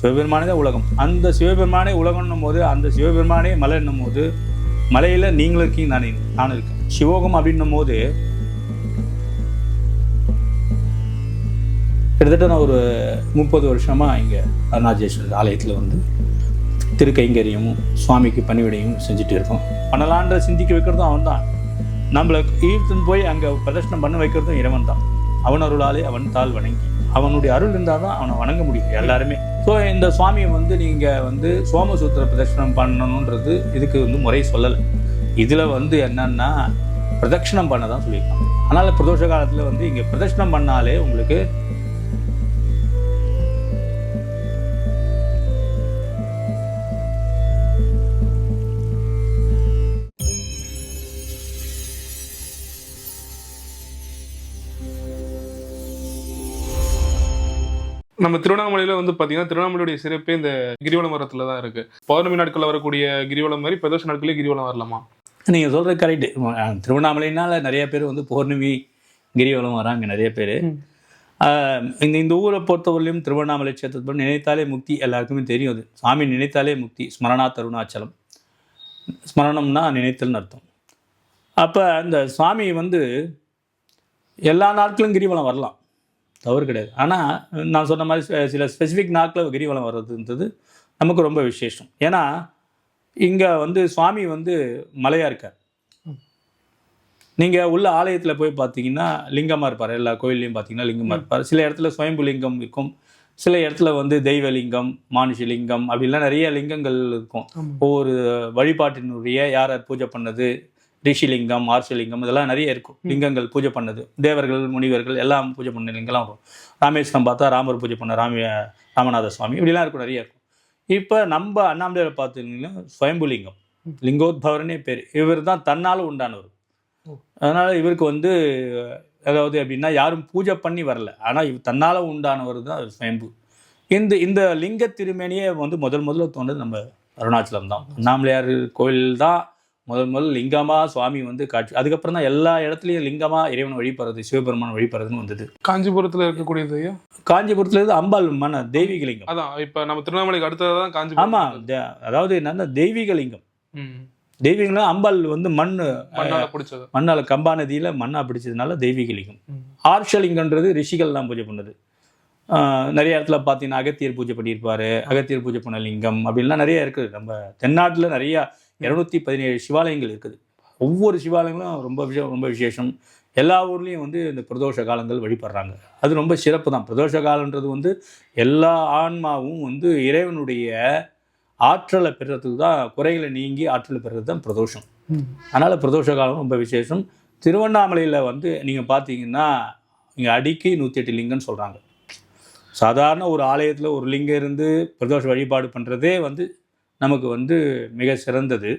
சிவபெருமானே தான் உலகம். அந்த சிவபெருமானே உலகம்னும் போது அந்த சிவபெருமானே மலை என்னும் போது மலையில் நீங்களும் இருக்கீங்க நான் நான் இருக்கேன். சிவோகம் அப்படின்னும் போது கிட்டத்தட்ட நான் ஒரு முப்பது வருஷமாக இங்கே அருணாச்சலேஸ்வரர் ஆலயத்தில் வந்து திருக்கைங்கரியும் சுவாமிக்கு பணிவிடையும் செஞ்சுட்டு இருக்கோம். பண்ணலான்ற சிந்திக்க வைக்கிறதும் அவன் தான் நம்மளை ஈர்த்துன்னு போய் அங்கே பிரதர்ஷனம் பண்ண வைக்கிறதும் இறைவன் தான் அவன் அருளாலே அவன் தாள் வணங்கி. அவனுடைய அருள் இருந்தால் தான் அவனை வணங்க முடியும் எல்லாருமே. ஸோ இந்த சுவாமியை வந்து நீங்கள் வந்து சோமசூத்திர பிரதட்சணம் பண்ணணுன்றது இதுக்கு வந்து முறை சொல்லலை. இதில் வந்து என்னன்னா பிரதட்சணம் பண்ண தான் சொல்லியிருக்காங்க. அதனால் பிரதோஷ காலத்தில் வந்து இங்கே பிரதட்சணம் பண்ணாலே உங்களுக்கு நம்ம திருவண்ணாமலையில வந்து பாத்தீங்கன்னா திருவண்ணாமலையுடைய சிறப்பே இந்த கிரிவலம் வரத்துல தான் இருக்கு. பௌர்ணமி நாட்கள்ல வரக்கூடிய கிரிவலம் மாதிரி பிரதோஷ நாட்களே கிரிவலம் வரலாமா? நீங்கள் சொல்கிறது கரெக்டு திருவண்ணாமலைனால நிறைய பேர் வந்து பௌர்ணமி கிரிவலம் வராங்க நிறைய பேர். இந்த இந்த ஊரை பொறுத்தவரையிலும் திருவண்ணாமலை சேத்திரத்தை நினைத்தாலே முக்தி எல்லாருக்குமே தெரியும் அது. சாமி நினைத்தாலே முக்தி ஸ்மரணா தருணாச்சலம். ஸ்மரணம்னா நினைத்தல்னு அர்த்தம். அப்போ அந்த சுவாமி வந்து எல்லா நாட்களும் கிரிவலம் வரலாம். தவறு கிடையாது. ஆனால் நான் சொன்ன மாதிரி சில- ஸ்பெசிஃபிக் நாட்களில் கிரிவலம் வர்றதுன்றது நமக்கு ரொம்ப விசேஷம். ஏன்னா இங்கே வந்து சுவாமி வந்து மலையாக இருக்கார். நீங்கள் உள்ள ஆலயத்தில் போய் பார்த்தீங்கன்னா லிங்கமாக இருப்பார். எல்லா கோயில்லையும் பார்த்தீங்கன்னா லிங்கமாக இருப்பார். சில இடத்துல சுயம்பு லிங்கம் இருக்கும். சில இடத்துல வந்து தெய்வ லிங்கம் மானுஷ லிங்கம் அப்படிலாம் நிறைய லிங்கங்கள் இருக்கும். ஒவ்வொரு வழிபாட்டினுடைய யார் யார் பூஜை பண்ணது ரிஷிலிங்கம் ஆர்ஷலிங்கம் இதெல்லாம் நிறைய இருக்கும். லிங்கங்கள் பூஜை பண்ணது. தேவர்கள் முனிவர்கள் எல்லாம் பூஜை பண்ண லிங்கம்லாம் வரும். ராமேஸ்வரம் பார்த்தா ராமர் பூஜை பண்ண ராமிய ராமநாத சுவாமி இப்படிலாம் இருக்கும் நிறைய இருக்கும். இப்போ நம்ம அண்ணாமலையில் பார்த்தீங்கன்னா சுயம்புலிங்கம் லிங்கோத்பவர்னே பேர். இவர் தான் தன்னால் உண்டானவர். அதனால் இவருக்கு வந்து அதாவது எப்படின்னா யாரும் பூஜை பண்ணி வரல. ஆனால் இவ் தன்னால் உண்டானவர் தான் சுயம்பு இந்த இந்த லிங்க திருமேனியே வந்து முதல் முதல்ல தோன்றது நம்ம அருணாச்சலம் தான். அண்ணாமலையார் கோயில் தான் முதல் முதல் லிங்கமாக சுவாமி வந்து காட்சி அதுக்கப்புறம் தான் எல்லா இடத்துலையும் லிங்கமாக இறைவன் வழிபடுறது சிவபெருமான் வழிபடுறதுன்னு வந்தது. காஞ்சிபுரத்துல இருக்கக்கூடியது ஐயா? காஞ்சிபுரத்துல இருந்து அம்பாள் மன தெய்வீக லிங்கம். அதான் இப்ப நம்ம திருவண்ணாமலைக்கு அடுத்ததான் காஞ்சிபுரம் ஆமா த- அதாவது என்னன்னா தெய்வீக லிங்கம். தெய்வீகம்னா அம்பாள் வந்து மண் மண்ணால பிடிச்சது. மண்ணால் கம்பா நதியில மண்ணா பிடிச்சதுனால தெய்வீக லிங்கம். ஆர்ஷலிங்கன்றது ரிஷிகள்லாம் பூஜை பண்ணுது. நிறைய இடத்துல பார்த்தீங்கன்னா அகத்தியர் பூஜை பண்ணியிருப்பாரு அகத்தியர் பூஜை பண்ண லிங்கம் அப்படின்லாம் நிறைய இருக்குது. நம்ம தென்னாட்டில் நிறைய இரநூத்தி பதினேழு சிவாலயங்கள் இருக்குது. ஒவ்வொரு சிவாலயங்களும் ரொம்ப விஷயம் ரொம்ப விசேஷம். எல்லா ஊர்லேயும் வந்து இந்த பிரதோஷ காலங்கள் வழிபடுறாங்க. அது ரொம்ப சிறப்பு தான். பிரதோஷ காலன்றது வந்து எல்லா ஆன்மாவும் வந்து இறைவனுடைய ஆற்றலை பெறுறதுக்கு தான் குறைகளை நீங்கி ஆற்றலை பெறுறது தான் பிரதோஷம். அதனால் பிரதோஷ காலம் ரொம்ப விசேஷம். திருவண்ணாமலையில் வந்து நீங்கள் பார்த்தீங்கன்னா இங்கே அடிக்கு நூற்றி எட்டு லிங்கம்னு சொல்கிறாங்க சாதாரண ஒரு ஆலயத்தில் ஒரு லிங்கம் இருந்து பிரதோஷ வழிபாடு பண்ணுறதே வந்து நமக்கு வந்து மிக சிறந்தது.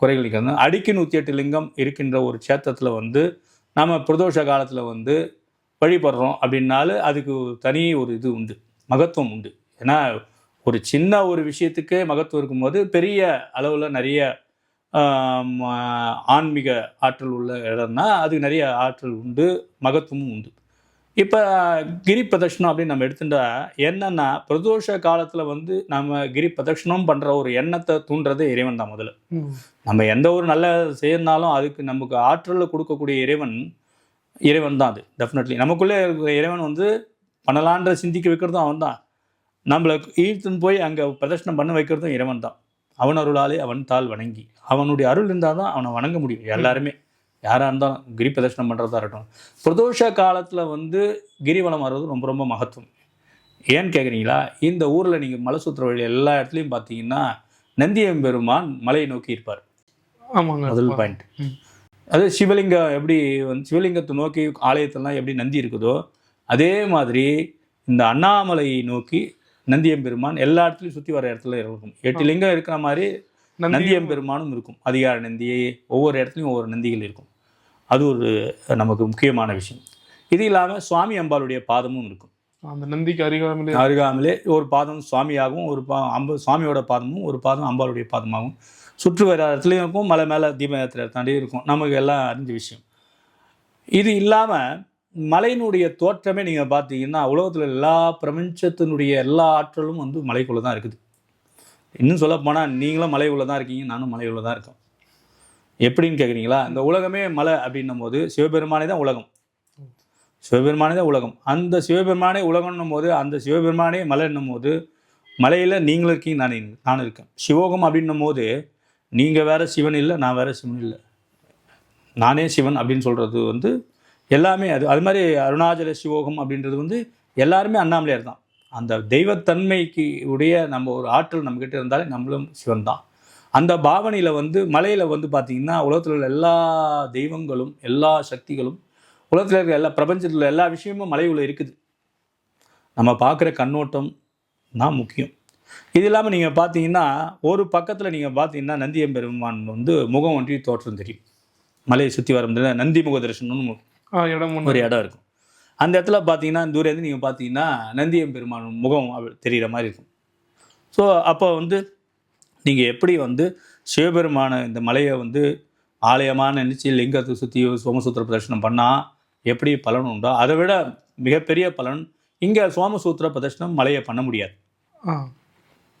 குறைகள் நீக்கிறது அடிக்கு நூற்றி எட்டு லிங்கம் இருக்கின்ற ஒரு சேத்திரத்தில் வந்து நம்ம பிரதோஷ காலத்தில் வந்து வழிபடுறோம் அப்படின்னாலும் அதுக்கு தனி ஒரு இது உண்டு. மகத்துவம் உண்டு. ஏன்னா ஒரு சின்ன ஒரு விஷயத்துக்கே மகத்துவம் இருக்கும்போது பெரிய அளவில் நிறைய ஆன்மீக ஆற்றல் உள்ள இடம்னா அதுக்கு நிறைய ஆற்றல் உண்டு மகத்துவமும் உண்டு. இப்போ கிரி பிரதட்சணம் அப்படின்னு நம்ம எடுத்துட்டா என்னன்னா பிரதோஷ காலத்தில் வந்து நம்ம கிரி பிரதட்சணம் பண்ணுற ஒரு எண்ணத்தை தூண்டுறது இறைவன் தான் முதல்ல. நம்ம எந்த ஒரு நல்ல செய்யறனாலும் அதுக்கு நமக்கு ஆற்றலை கொடுக்கக்கூடிய இறைவன் இறைவன் தான் அது டெஃபினெட்லி நமக்குள்ளே இருக்கிற இறைவன் வந்து பண்ணலான்ற சிந்திக்க வைக்கிறதும் அவன் தான். நம்மளை ஈர்த்துன்னு போய் அங்கே பிரதர்ஷனம் பண்ண வைக்கிறதும் இறைவன் தான். அவன் அருளாலே அவன் தாள் வணங்கி அவனுடைய அருள் இருந்தால் தான் அவனை வணங்க முடியும் எல்லாருமே. யாராக இருந்தாலும் கிரி பிரதர்ஷனம் பண்ணுறதா இருக்கட்டும். பிரதோஷ காலத்தில் வந்து கிரிவலம் வர்றது ரொம்ப ரொம்ப மகத்துவம். ஏன்னு கேட்குறீங்களா இந்த ஊரில் நீங்கள் மலை சுற்றுற வழி எல்லா இடத்துலையும் பார்த்தீங்கன்னா நந்தியம்பெருமான் மலையை நோக்கி இருப்பார். ஆமாங்க. முதல் பாயிண்ட். அது சிவலிங்கம் எப்படி வந்து சிவலிங்கத்தை நோக்கி ஆலயத்தெல்லாம் எப்படி நந்தி இருக்குதோ அதே மாதிரி இந்த அண்ணாமலையை நோக்கி நந்தியம்பெருமான் எல்லா இடத்துலையும் சுற்றி வர இடத்துல இருக்கும். எட்டு லிங்கம் இருக்கிற மாதிரி நந்தி நந்தியம்பெருமானும் இருக்கும். அதிகார நந்தி ஒவ்வொரு இடத்துலையும் ஒவ்வொரு நந்திகள் இருக்கும். அது ஒரு நமக்கு முக்கியமான விஷயம். இது இல்லாமல் சுவாமி அம்பாளுடைய பாதமும் இருக்கும். அந்த நந்திக்கு அருகாமலே. அருகாமலே ஒரு பாதம் சுவாமியாகவும் ஒரு பா அம்ப சுவாமியோட பாதமும் ஒரு பாதம் அம்பாளுடைய பாதமாகவும் சுற்று வர இடத்துலையும் இருக்கும் மலை மேலே தீப யாத்திரை தாண்டி இருக்கும். நமக்கு எல்லாம் அறிஞ்ச விஷயம். இது இல்லாமல் மலையினுடைய தோற்றமே நீங்கள் பார்த்தீங்கன்னா உலகத்தில் எல்லா பிரபஞ்சத்தினுடைய எல்லா ஆற்றலும் வந்து மலைக்குள்ளே தான் இருக்குது. இன்னும் சொல்லப்போனால் நீங்களும் மலை உள்ள தான் இருக்கீங்க நானும் மலை உள்ள தான் இருக்கோம். எப்படின்னு கேட்குறீங்களா இந்த உலகமே மலை அப்படின்னும் போது சிவபெருமானே தான் உலகம். சிவபெருமானே தான் உலகம். அந்த சிவபெருமானே உலகம்னும் போது அந்த சிவபெருமானே மலைன்னும் போது மலையில் நீங்களும் இருக்கீங்க நான் நான் இருக்கேன். சிவோகம் அப்படின்னும் போது நீங்கள் வேறு சிவன் இல்லை நான் வேற சிவன் இல்லை. நானே சிவன் அப்படின்னு சொல்கிறது வந்து எல்லாமே அது அது மாதிரி அருணாச்சல சிவோகம் அப்படின்றது வந்து எல்லாருமே அண்ணாமலையார் தான். அந்த தெய்வத்தன்மைக்கு உடைய நம்ம ஒரு ஆற்றல் நம்மக்கிட்ட இருந்தாலே நம்மளும் சிவன் தான். அந்த பாவனையில் வந்து மலையில் வந்து பார்த்திங்கன்னா உலகத்தில் உள்ள எல்லா தெய்வங்களும் எல்லா சக்திகளும் உலகத்தில் இருக்கிற எல்லா பிரபஞ்சத்தில் உள்ள எல்லா விஷயமும் மலையுள்ள இருக்குது. நம்ம பார்க்குற கண்ணோட்டம் தான் முக்கியம். இது இல்லாமல் நீங்கள் பார்த்தீங்கன்னா ஒரு பக்கத்தில் நீங்கள் பார்த்தீங்கன்னா நந்தியம்பெருமான் வந்து முகம் ஒன்றி தோற்றம் தெரியும். மலையை சுற்றி வரும்போது நந்தி முக தரிசனம்னு இடம். ஒரு இடம் இருக்கும். அந்த இடத்துல பார்த்தீங்கன்னா தூரேருந்து நீங்கள் பார்த்தீங்கன்னா நந்தியம் பெருமான் முகம் தெரிகிற மாதிரி இருக்கும். ஸோ அப்போ வந்து நீங்கள் எப்படி வந்து சிவபெருமான இந்த மலையை வந்து ஆலயமாக நினச்சி லிங்கத்தை சுற்றி சோமசூத்திர பிரதர்ஷனம் பண்ணால் எப்படி பலன் உண்டோ அதை விட மிகப்பெரிய பலன் இங்கே சோமசூத்திர பிரதர்ஷனம் மலையை பண்ண முடியாது.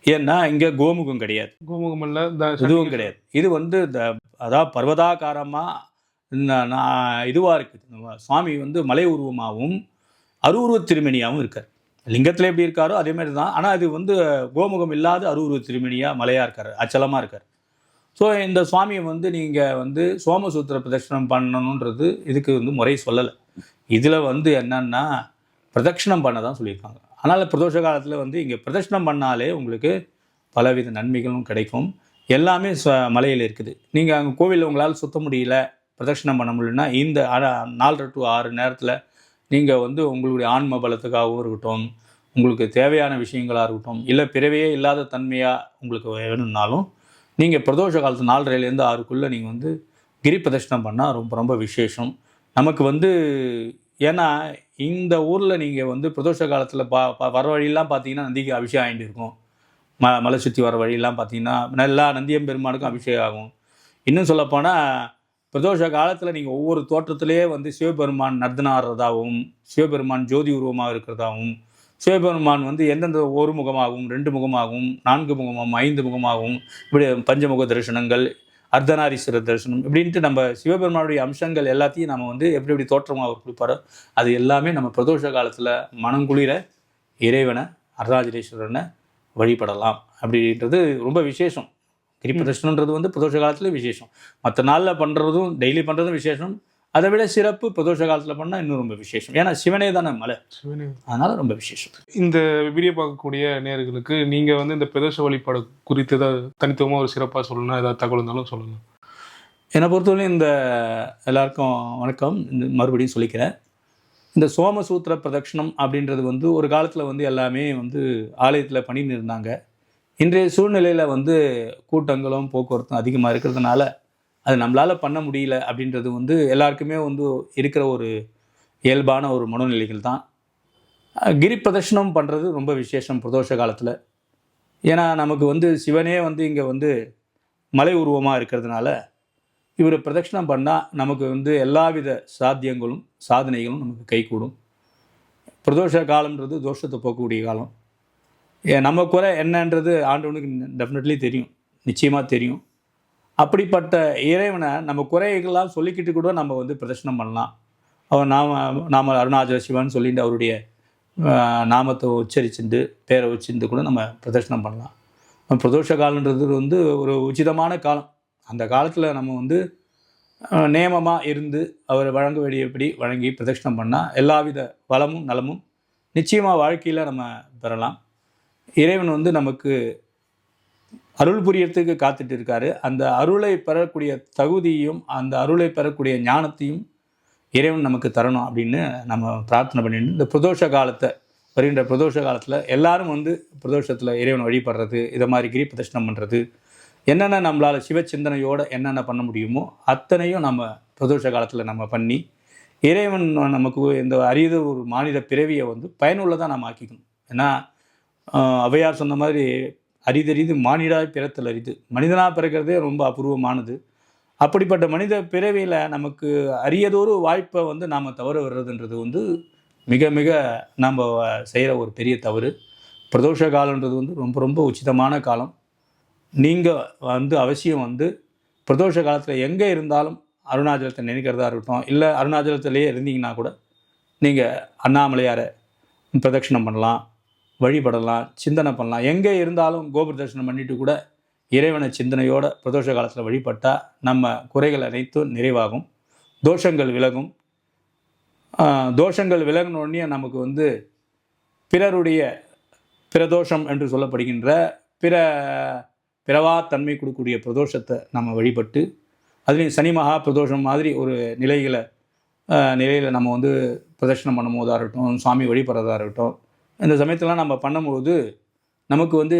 ஏன்னா இங்கே கோமுகம் கிடையாது. கோமுகம் இல்ல எதுவும் கிடையாது. இது வந்து இந்த அதாவது பர்வதாகாரமாக இதுவாக இருக்குது. சுவாமி வந்து மலை உருவமாகவும் அருவுருவ திருமணியாகவும் இருக்கார். லிங்கத்தில் எப்படி இருக்காரோ அதே மாதிரி தான். ஆனால் அது வந்து கோமுகம் இல்லாத அருவுருவ திருமணியாக மலையாக இருக்கார் அச்சலமாக இருக்கார். ஸோ இந்த சுவாமியை வந்து நீங்கள் வந்து சோமசூத்திர பிரதட்சணம் பண்ணணுன்றது இதுக்கு வந்து முறை சொல்லலை. இதில் வந்து என்னன்னா பிரதட்சணம் பண்ண தான் சொல்லியிருக்காங்க. அதனால் பிரதோஷ காலத்தில் வந்து இங்கே பிரதட்சணம் பண்ணாலே உங்களுக்கு பலவித நன்மைகளும் கிடைக்கும். எல்லாமே ச- மலையில் இருக்குது. நீங்கள் அங்கே கோவிலில் உங்களால் சுத்த முடியல பிரதட்சணம் பண்ண முடியலன்னா இந்த நாலரை டு ஆறு நேரத்தில் நீங்கள் வந்து உங்களுடைய ஆன்ம பலத்துக்காகவும் இருக்கட்டும் உங்களுக்கு தேவையான விஷயங்களாக இருக்கட்டும் இல்லை பிறவையே இல்லாத தன்மையாக உங்களுக்கு வேணும்னாலும் நீங்கள் பிரதோஷ காலத்து நாலரைலேருந்து ஆறுக்குள்ளே நீங்கள் வந்து கிரி பிரதட்சணம் பண்ணால் ரொம்ப ரொம்ப விசேஷம். நமக்கு வந்து ஏன்னா இந்த ஊரில் நீங்கள் வந்து பிரதோஷ காலத்தில் பா வர வழியெல்லாம் பார்த்தீங்கன்னா நந்திக்கு அபிஷேகம் ஆகிட்டு இருக்கும். ம மலை சுற்றி வர வழியெல்லாம் பார்த்தீங்கன்னா நல்லா நந்தியம் பெருமானுக்கும் அபிஷேகம் ஆகும். இன்னும் சொல்லப்போனால் பிரதோஷ காலத்தில் நீங்கள் ஒவ்வொரு தோற்றத்திலேயே வந்து சிவபெருமான் நர்த்தனம் ஆடுறதாகவும் சிவபெருமான் ஜோதி உருவமாக இருக்கிறதாகவும் சிவபெருமான் வந்து எந்தெந்த ஒரு முகமாகவும் ரெண்டு முகமாகவும் நான்கு முகமாகவும் ஐந்து முகமாகவும் இப்படி பஞ்சமுக தரிசனங்கள் அர்த்தநாரீஸ்வரர் தரிசனம் இப்படின்ட்டு நம்ம சிவபெருமானுடைய அம்சங்கள் எல்லாத்தையும் நம்ம வந்து எப்படி எப்படி தோற்றமாக அவர் கொடுப்பாரோ அது எல்லாமே நம்ம பிரதோஷ காலத்தில் மனங்குளிர இறைவனை அருணாச்சலேஸ்வரனை வழிபடலாம் அப்படின்றது ரொம்ப விசேஷம். கிரி பிரதர்ஷனன்றது வந்து பிரதோஷ காலத்தில் விசேஷம். மற்ற நாளில் பண்ணுறதும் டெய்லி பண்ணுறதும் விசேஷம். அதை விட சிறப்பு பிரதோஷ காலத்தில் பண்ணால் இன்னும் ரொம்ப விசேஷம். ஏன்னா சிவனே தானே மலை. சிவனே. அதனால ரொம்ப விசேஷம். இந்த வீடியோ பார்க்கக்கூடிய நேயர்களுக்கு நீங்க வந்து இந்த பிரதோஷ வழிபாடு குறித்து ஏதாவது தனித்துவமா ஒரு சிறப்பா சொல்லணும் ஏதாவது தகவல் இருந்தாலும் சொல்லுங்க. என்னை பொறுத்தவரை இந்த எல்லாருக்கும் வணக்கம். இந்த மறுபடியும் சொல்லிக்கிறேன். இந்த சோமசூத்திர பிரதட்சணம் அப்படின்றது வந்து ஒரு காலத்தில் வந்து எல்லாமே வந்து ஆலயத்தில் பண்ணின்னு இருந்தாங்க. இன்றைய சூழ்நிலையில் வந்து கூட்டங்களும் போக்குவரத்தும் அதிகமாக இருக்கிறதுனால அது நம்மளால் பண்ண முடியல அப்படின்றது வந்து எல்லாருக்குமே வந்து இருக்கிற ஒரு இயல்பான ஒரு மனநிலைகள் தான். கிரி பிரதர்ஷனம் பண்ணுறது ரொம்ப விசேஷம் பிரதோஷ காலத்தில். ஏன்னா நமக்கு வந்து சிவனே வந்து இங்கே வந்து மலை உருவமாக இருக்கிறதுனால இவர் பிரதட்சணம் பண்ணால் நமக்கு வந்து எல்லாவித சாத்தியங்களும் சாதனைகளும் நமக்கு கைகூடும். பிரதோஷ காலம்ன்றது தோஷத்தை போக்கக்கூடிய காலம். நம்ம குறை என்னன்றது ஆண்டவனுக்கு டெஃபினெட்லி தெரியும். நிச்சயமாக தெரியும். அப்படிப்பட்ட இறைவனை நம்ம குறைகள்லாம் சொல்லிக்கிட்டு கூட நம்ம வந்து பிரதர்ஷனம் பண்ணலாம். அவர் நாம நாம அருணாச்சல சிவன் சொல்லிட்டு அவருடைய நாமத்தை உச்சரிச்சுட்டு பேரை வச்சுட்டு கூட நம்ம பிரதர்ஷனம் பண்ணலாம். பிரதோஷ காலன்றது வந்து ஒரு உச்சிதமான காலம். அந்த காலத்தில் நம்ம வந்து நேமமாக இருந்து அவர் வழங்க வேண்டியபடி வழங்கி பிரதட்சணம் பண்ணால் எல்லாவித வளமும் நலமும் நிச்சயமாக வாழ்க்கையில் நம்ம பெறலாம். இறைவன் வந்து நமக்கு அருள் புரியறதுக்கு காத்துட்டு இருக்காரு அந்த அருளை பெறக்கூடிய தகுதியும் அந்த அருளை பெறக்கூடிய ஞானத்தையும் இறைவன் நமக்கு தரணும் அப்படின்னு நம்ம பிரார்த்தனை பண்ணிட்டு இந்த பிரதோஷ காலத்தை வருகின்ற பிரதோஷ காலத்தில் எல்லாரும் வந்து பிரதோஷத்தில் இறைவன் வழிபடுறது இதை மாதிரி கிரி பிரதர்ஷனம் பண்ணுறது என்னென்ன நம்மளால் சிவ சிந்தனையோடு என்னென்ன பண்ண முடியுமோ அத்தனையும் நம்ம பிரதோஷ காலத்தில் நம்ம பண்ணி இறைவன் நமக்கு இந்த அரியது ஒரு மாநில பிறவியை வந்து பயனுள்ளதாக நம்ம ஆக்கிக்கணும். ஏன்னா ஔவையார் சொன்ன மாதிரி அரிதறிது மானிடாய் பிறத்தல் அரிது. மனிதனாக பிறக்கிறதே ரொம்ப அபூர்வமானது. அப்படிப்பட்ட மனித பிறவியில் நமக்கு அரியதொரு வாய்ப்பை வந்து நாம் தவற வர்றதுன்றது வந்து மிக மிக நாம் செய்கிற ஒரு பெரிய தவறு. பிரதோஷ காலன்றது வந்து ரொம்ப ரொம்ப உச்சிதமான காலம். நீங்கள் வந்து அவசியம் வந்து பிரதோஷ காலத்தில் எங்கே இருந்தாலும் அருணாச்சலத்தை நினைக்கிறதா இருக்கட்டும் இல்லை அருணாச்சலத்திலேயே இருந்தீங்கன்னா கூட நீங்கள் அண்ணாமலையாரை பிரதட்சணம் பண்ணலாம். வழிபடலாம் சிந்தனை பண்ணலாம். எங்கே இருந்தாலும் கோபுர தரிசனம் பண்ணிட்டு கூட இறைவனை சிந்தனையோட பிரதோஷ காலத்தில் வழிபட்டால் நம்ம குறைகள் அனைத்தும் நிறைவாகும். தோஷங்கள் விலகும். தோஷங்கள் விலகினோடனே நமக்கு வந்து பிறருடைய பிரதோஷம் என்று சொல்லப்படுகின்ற பிற பிறவா தன்மை கொடுக்கக்கூடிய பிரதோஷத்தை நம்ம வழிபட்டு அதுலேயும் சனி மகா பிரதோஷம் மாதிரி ஒரு நிலைகளை நிலையில் நம்ம வந்து பிரதர்ஷனம் பண்ணும் போதாக இருக்கட்டும் சாமி வழிபடுறதா இருக்கட்டும் இந்த சமயத்தெல்லாம் நம்ம பண்ணும்போது நமக்கு வந்து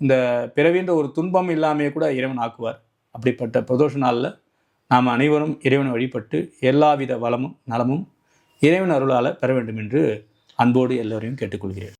இந்த பிறவின்ற ஒரு துன்பம் இல்லாமையே கூட இறைவன் ஆக்குவார். அப்படிப்பட்ட பிரதோஷ நாளில் நாம் அனைவரும் இறைவனை வழிபட்டு எல்லாவித வளமும் நலமும் இறைவன் அருளால் பெற வேண்டும் என்று அன்போடு எல்லோரையும் கேட்டுக்கொள்கிறேன்.